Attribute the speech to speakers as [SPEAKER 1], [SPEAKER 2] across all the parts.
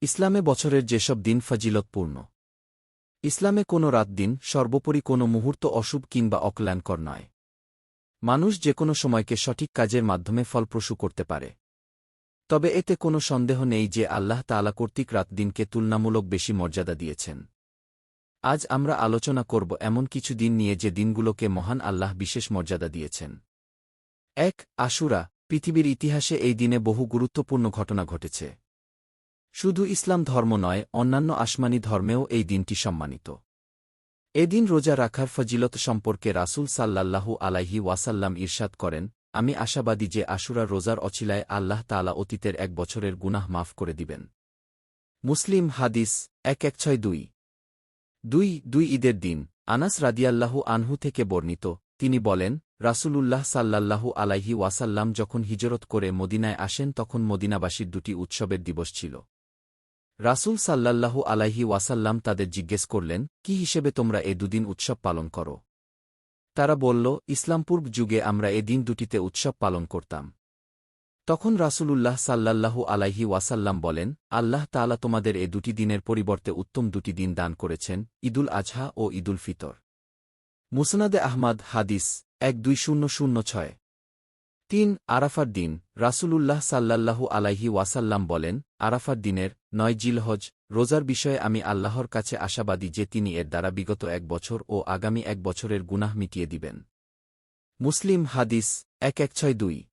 [SPEAKER 1] ইসলামে বছরের যেসব দিন ফজিলতপূর্ণ। ইসলামে কোনো রাত দিন সর্বোপরি কোনো মুহূর্ত অশুভ কিংবা অকল্যাণকর নয়। মানুষ যে কোনো সময়কে সঠিক কাজের মাধ্যমে ফলপ্রসূ করতে পারে। তবে এতে কোনো সন্দেহ নেই যে আল্লাহ তালা কর্তৃক রাত দিনকে তুলনামূলক বেশি মর্যাদা দিয়েছেন। আজ আমরা আলোচনা করব এমন কিছু দিন নিয়ে যে দিনগুলোকে মহান আল্লাহ বিশেষ মর্যাদা দিয়েছেন। এক, আশুরা, পৃথিবীর ইতিহাসে এই দিনে বহু গুরুত্বপূর্ণ ঘটনা ঘটেছে। শুধু ইসলাম ধর্ম নয়, অন্যান্য আসমানি ধর্মেও এই দিনটি সম্মানিত। এদিন রোজা রাখার ফজিলত সম্পর্কে রাসূল সাল্লাল্লাহু আলাইহি ওয়াসাল্লাম ইরশাদ করেন, আমি আশাবাদী যে আশুরা রোজার অছিলায় আল্লাহ তালা অতীতের এক বছরের গুনাহ মাফ করে দিবেন। মুসলিম হাদিস এক এক ছয় দুই। দুই দুই ঈদের দিন, আনাস রাদিয়াল্লাহু আনহু থেকে বর্ণিত, তিনি বলেন, রাসূলুল্লাহ সাল্লাল্লাহু আলাইহি ওয়াসাল্লাম যখন হিজরত করে মদিনায় আসেন তখন মদিনাবাসীর দুটি উৎসবের দিবস ছিল। রাসূল সাল্লাল্লাহু আলাইহি ওয়াসাল্লাম তাদের জিজ্ঞেস করলেন, কি হিসেবে তোমরা এ দুদিন উৎসব পালন করো? তারা বলল, ইসলামপূর্ব যুগে আমরা এ দিন দুটিতে উৎসব পালন করতাম। তখন রাসূলুল্লাহ সাল্লাল্লাহু আলাইহি ওয়াসাল্লাম বলেন, আল্লাহ তাআলা তোমাদের এ দুটি দিনের পরিবর্তে উত্তম দুটি দিন দান করেছেন, ঈদুল আজহা ও ঈদুল ফিতর। মুসনাদে আহমাদ হাদিস এক দুই শূন্য শূন্য ছয়। তিন আরাফার দিন, রাসূলুল্লাহ সাল্লাল্লাহু আলাইহি ওয়াসাল্লাম বলেন, আরাফার দিনের নয় জিলহজ, রোজার বিষয়ে আমি আল্লাহর কাছে আশাবাদী যে তিনি এর দ্বারা বিগত এক বছর ও আগামী এক বছরের গুনাহ মিটিয়ে দিবেন। মুসলিম হাদিস, এক এক ছয় দুই।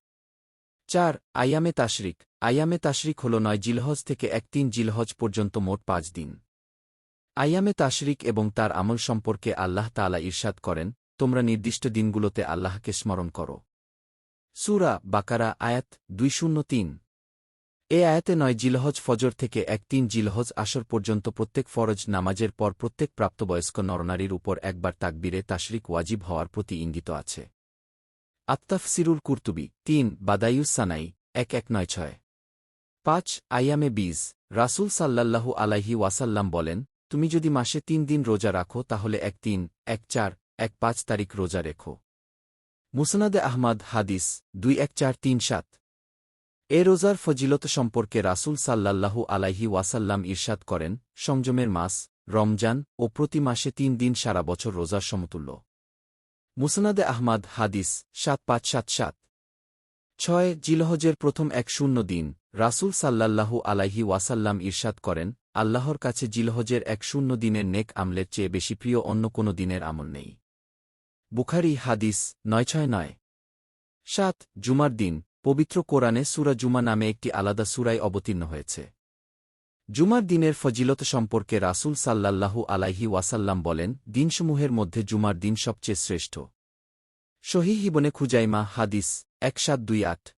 [SPEAKER 1] চার, আয়ামে তাশরিক আয়ামে তাশরিক হল নয় জিলহজ থেকে এক তিন জিলহজ পর্যন্ত মোট পাঁচ দিন। আয়ামে তাশরিক এবং তার আমল সম্পর্কে আল্লাহ তালা ইরশাদ করেন, তোমরা নির্দিষ্ট দিনগুলোতে আল্লাহকে স্মরণ করো। সুরা বাকারা আয়াত দুই শূন্য তিন। এ আয়াতে নয় জিলহজ ফজর থেকে এক তিন জিলহজ আসর পর্যন্ত প্রত্যেক ফরজ নামাজের পর প্রত্যেক প্রাপ্তবয়স্ক নরনারীর উপর একবার তাকবীরে তাশরিক ওয়াজিব হওয়ার প্রতি ইঙ্গিত আছে। আত্তাফসিরুল কুর্তুবি তিন বাদায়ুস সানাই, এক এক নয় ছয়। পাঁচ, আয়ামে বীজ। রাসূল সাল্লাল্লাহু আলাইহি ওয়াসাল্লাম বলেন, তুমি যদি মাসে তিন দিন রোজা রাখো তাহলে এক তিন, এক চার, এক পাঁচ তারিখ রোজা রেখো। মুসনাদে আহমাদ হাদিস, দুই এক চার তিন সাত। এ রোজার ফজিলত সম্পর্কে রাসূল সাল্লাল্লাহু আলাইহি ওয়াসাল্লাম ইরশাদ করেন, সংযমের মাস, রমজান ও প্রতি মাসে তিন দিন সারা বছর রোজার সমতুল্য। মুসনাদে আহমাদ হাদিস, সাত পাঁচ সাত সাত। ছয় জিলহজের প্রথম এক শূন্য দিন, রাসূল সাল্লাল্লাহু আলাইহি ওয়াসাল্লাম ইরশাদ করেন, আল্লাহর কাছে জিলহজের এক শূন্য দিনের নেক আমলের চেয়ে বেশি প্রিয় অন্য কোনো দিনের আমল নেই। বুখারি হাদিস নয় ছয় নয়। সাত, জুমার দিন, পবিত্র কোরআনে সুরা জুমা নামে একটি আলাদা সুরাই অবতীর্ণ হয়েছে। জুমার দিনের ফজিলত সম্পর্কে রাসূল সাল্লাল্লাহু আলাইহি ওয়াসাল্লাম বলেন, দিনসমূহের মধ্যে জুমার দিন সবচেয়ে শ্রেষ্ঠ। শহী হিবনে খুজাইমা, হাদিস এক সাত দুই আট।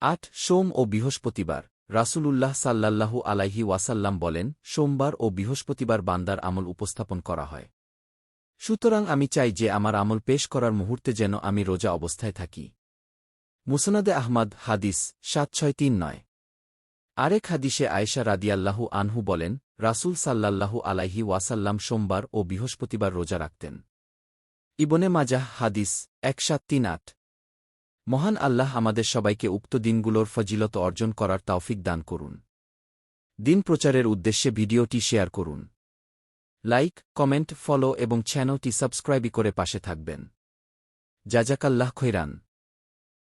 [SPEAKER 1] আট, সোম ও বৃহস্পতিবার, রাসূলুল্লাহ সাল্লাল্লাহু আলাইহি ওয়াসাল্লাম বলেন, সোমবার ও বৃহস্পতিবার বান্দার আমল উপস্থাপন করা হয়। সুতরাং আমি চাই যে আমার আমল পেশ করার মুহূর্তে যেন আমি রোজা অবস্থায় থাকি। মুসনাদে আহমদ, হাদিস সাত ছয় তিন নয়। আরেক হাদিসে আয়েশা রাদিয়াল্লাহু আনহু বলেন, রাসূল সাল্লাল্লাহু আলাইহি ওয়াসাল্লাম সোমবার ও বৃহস্পতিবার রোজা রাখতেন। ইবনে মাজাহ, হাদিস এক সাত তিন আট। মহান আল্লাহ আমাদের সবাইকে উক্ত দিনগুলোর ফজিলত অর্জন করার তাওফিক দান করুন। দিন প্রচারের উদ্দেশ্যে ভিডিওটি শেয়ার করুন। লাইক কমেন্ট ফলো এবং চ্যানেলটি সাবস্ক্রাইবই করে পাশে থাকবেন। জাজাকাল্লাহ খৈরান।